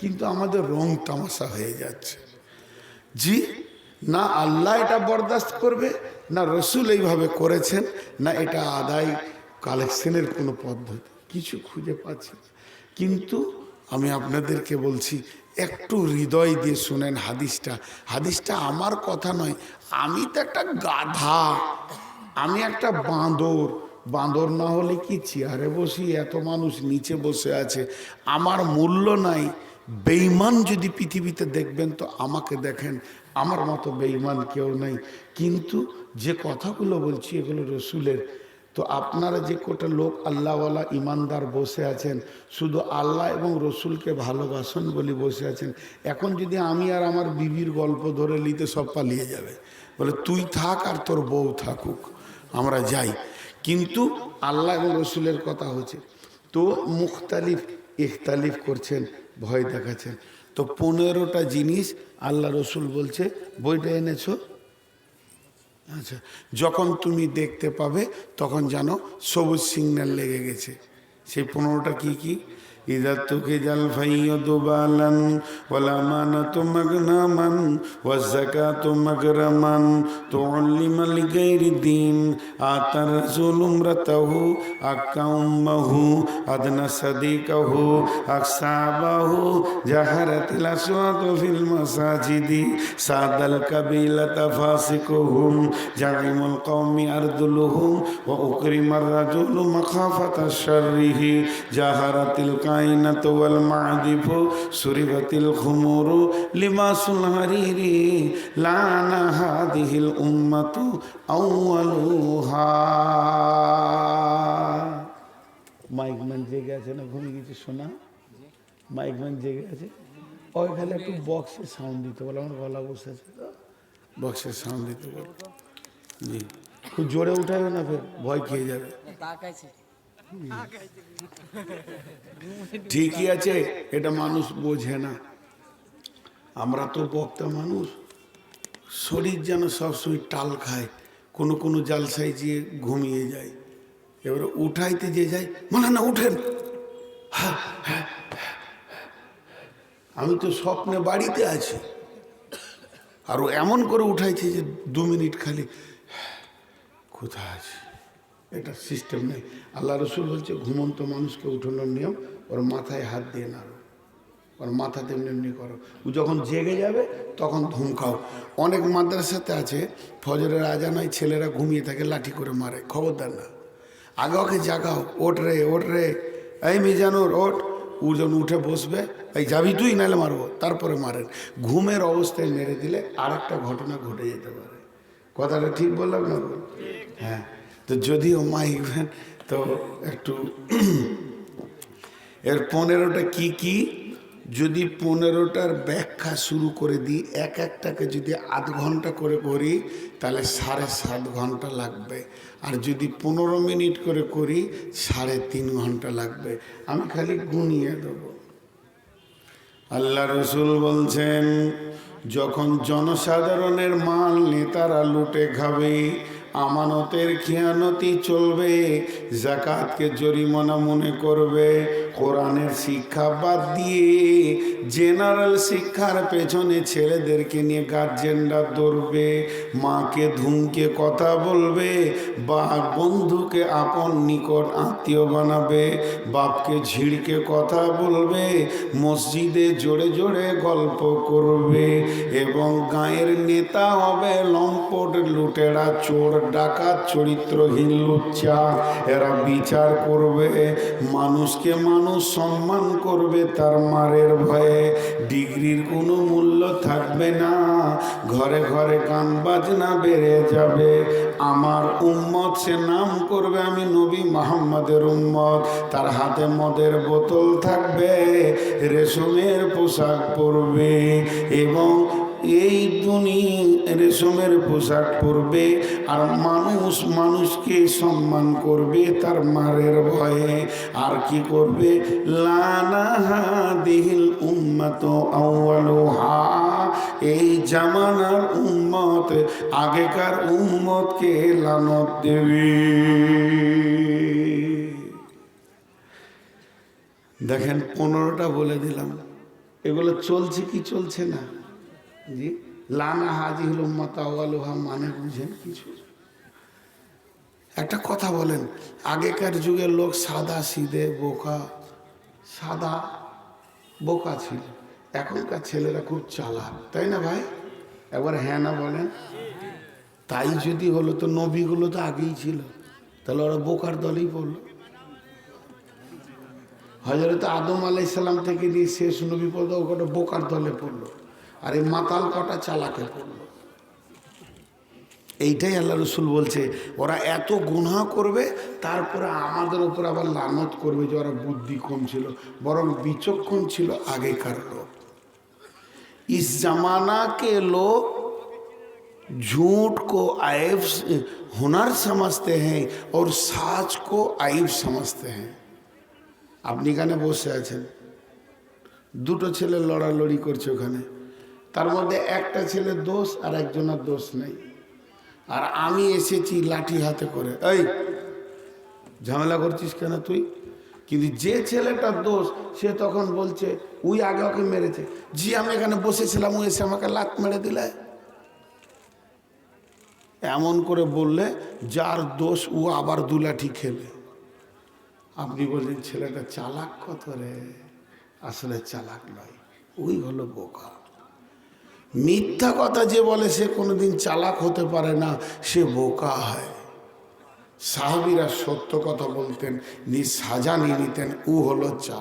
কিন্তু আমাদের রং তামাশা হয়ে যাচ্ছে। জি, না আল্লাহ এটা বরদাস্ত করবে, না রসুল এইভাবে করেছেন, না এটা আদায় কালেকশনের কোনো পদ্ধতি, কিছু খুঁজে পাচ্ছি কিন্তু আমি আপনাদেরকে বলছি, একটু হৃদয় দিয়ে শুনেন হাদিসটা। হাদিসটা আমার কথা নয়, আমি তো একটা গাধা, আমি একটা বাঁদর। বাঁদর না হলে কি চেয়ারে বসি? এত মানুষ নিচে বসে আছে, আমার মূল্য নাই। বেইমান যদি পৃথিবীতে দেখবেন, তো আমাকে দেখেন, আমার মতো বেইমান কেউ নেই। কিন্তু যে কথাগুলো বলছি, এগুলো রসুলের। তো আপনারা যে কোটা লোক আল্লাহওয়ালা ইমানদার বসে আছেন, শুধু আল্লাহ এবং রসুলকে ভালোবাসেন বলে বসে আছেন, এখন যদি আমি আর আমার বিবির গল্প ধরে নিতে সব পালিয়ে যাবে। বলে, তুই থাক আর তোর বউ থাকুক, আমরা যাই। কিন্তু আল্লাহ এবং রসুলের কথা হচ্ছে, তো মুখতালিফ, ইখতালিফ করছেন ভয় দেখাচ্ছেন তো পনেরোটা জিনিস আল্লাহ রসুল বলছে, বইটা এনেছো? আচ্ছা যখন তুমি দেখতে পাবে, তখন জানো সবুজ সিগন্যাল লেগে গেছে। সেই পনেরোটা কি কি? إذا اتخذ الفيض بالا والأمانة مغنما والزكاة مغرما تعلم لغير الدين آتى الرسول امرته أكا أمه أدنى صديقه أكسابه جهرت الأصوات في المساجد ساد القبيلة فاسقهم زعيم القوم أرذلهم وأكرم الرجل مخافة شره جهرت الكائنة والمعدف سربت الخمور لباس الحرير لعن هذه الأمة أولها মাইকম্যান জেগে আছে না ঘুমিয়ে গেছে শোনা মাইকম্যান জেগে আছে ওইখানে একটু বক্সে সাউন্ড দিতে বলে আমার গলা বসে আছে তো বক্সের সাউন্ড দিতে বলে জি খুব জোরে উঠাবে না ফের ভয় খেয়ে যাবে ঠিকই আছে এটা মানুষ বোঝে না। আমরা তো বক্তা মানুষ। শরীর যেন সবসময় টাল খায় কোনো কোনো জালসায় যেয়ে ঘুমিয়ে যায়। এবারে উঠাইতে যে যায় মানে না উঠেন। হ্যাঁ, হ্যাঁ, হ্যাঁ। আমি তো স্বপ্নে বাড়িতে আছি। আর এমন করে উঠাইছে যে দু মিনিট খালি। কোথায় আছে? এটা সিস্টেম নেই। আল্লাহ রসুল বলছে ঘুমন্ত মানুষকে উঠানোর নিয়ম ওর মাথায় হাত দিয়ে নাড়ো। ওর মাথা তেমনি এমনি করো। ও যখন জেগে যাবে তখন ধুমকাও অনেক মাদ্রাসাতে আছে ফজরের আজান হয় ছেলেরা ঘুমিয়ে থাকে লাঠি করে মারে। খবরদার না। আগে ওকে জাগাও ওট রে ওট রে। এই মিজানুর ওট ও যখন উঠে বসবে এই যাবি তুই নাহলে মারবো। তারপরে মারেন। ঘুমের অবস্থায় মেরে দিলে আর একটা ঘটনা ঘটে যেতে পারে। কথাটা ঠিক বললাম না? হ্যাঁ। তো যদিও মাইকবেন তো একটু, এর পনেরোটা কি কি? যদি পনেরোটার ব্যাখ্যা শুরু করে দিই, এক একটাকে যদি আধ ঘণ্টা করে করি, তাহলে সাড়ে সাত ঘণ্টা লাগবে। আর যদি পনেরো মিনিট করে করি, সাড়ে তিন ঘণ্টা লাগবে। আমি খালি গুনিয়ে দেবো। আল্লাহ রসুল বলছেন, যখন জনসাধারণের মাল নেতারা লুটে খাবে আমানতের খেয়ানতি চলবে জাকাতকে জরিমানা মনে করবে। কোরআনের শিক্ষা বাদ দিয়ে জেনারেল শিক্ষার পেছনে ছেলেদেরকে নিয়ে গার্জেনরা দৌড়বে, মাকে ধুমকে কথা বলবে বা বন্ধুকে আপন নিকট আত্মীয় বানাবে, বাপকে ঝিড়কে কথা বলবে, মসজিদে জোরে জোরে গল্প করবে এবং গায়ের নেতা হবে লম্পট লুটেরা চোর ডাকাত চরিত্রহীন লুচ্চা। এরা বিচার করবে, মানুষকে মানুষ সম্মান করবে তার মারের ভয়ে। ডিগ্রির কোনো মূল্য থাকবে না, ঘরে ঘরে গান বাজনা বেড়ে যাবে। আমার উম্মত, সে নাম করবে আমি নবী মোহাম্মদের উম্মত। তার হাতে মদের বোতল থাকবে, রেশমের পোশাক পরবে এবং এই দুনি রেশমের পোশাক পরবে আর মানুষ মানুষকে সম্মান করবে তার মারের ভয়ে। আর কি করবে? লানাহা দিহিল উম্মত এই জামানার উম্মত, আগেকার উম্মতকে লানত দেবে। দেখেন, পনেরোটা বলে দিলাম। এগুলো চলছে কি চলছে না? জি। লানা হাজি হল মাতাওয়ালোহা মানে বুঝেন কিছু। একটা কথা বলেন, আগেকার যুগের লোক সাদা সিদে বোকা, সাদা, বোকা ছিল। এখনকার ছেলেরা খুব চালাক, তাই না ভাই? একবার হ্যাঁ না বলেন? তাই যদি হলো তো নবীগুলো তো আগেই ছিল, তাহলে ওরা বোকার দলেই পড়ল। হজরত আদম আলাইসাল্লাম থেকে নিয়ে শেষ নবী পর্যন্ত ওটা বোকার দলে পড়ল। আর এই মাতাল কটা চালাকে পড়লো এইটাই আল্লাহ রসুল বলছে ওরা এত গুনাহ করবে তারপরে আমাদের উপর আবার লানত করবে যে ওরা বুদ্ধি কম ছিল বরং বিচক্ষণ ছিল আগেকার লোক इस जमाना के लोग झूठ को आयब हुनर समझते हैं और साच को आइब समझते हैं আপনি এখানে বসে আছেন দুটো ছেলে লড়ালড়ি করছে ওখানে তার মধ্যে একটা ছেলে দোষ আর একজনের দোষ নেই। আর আমি এসেছি লাঠি হাতে করে। এই, ঝামেলা করছিস কেন তুই? কিন্তু যে ছেলেটার দোষ, সে তখন বলছে উই আগে ওকে মেরেছে। জি, আমি এখানে বসেছিলাম, ও এসে আমাকে লাত মেরে দিলে। এমন করে বললে, যার দোষ, ও আবার দু লাঠি খেলে। আপনি বললেন, ছেলেটা চালাক কত রে? আসলে চালাক নয়, ওই হলো বোকা। মিথ্যা কথা যে বলে সে কোনোদিন চালাক হতে পারে না, সে বোকা হয়। সাহাবিরা সত্য কথা বলতেন, নিজ সাজা নিয়ে নিতেন, উ হলো চালাক।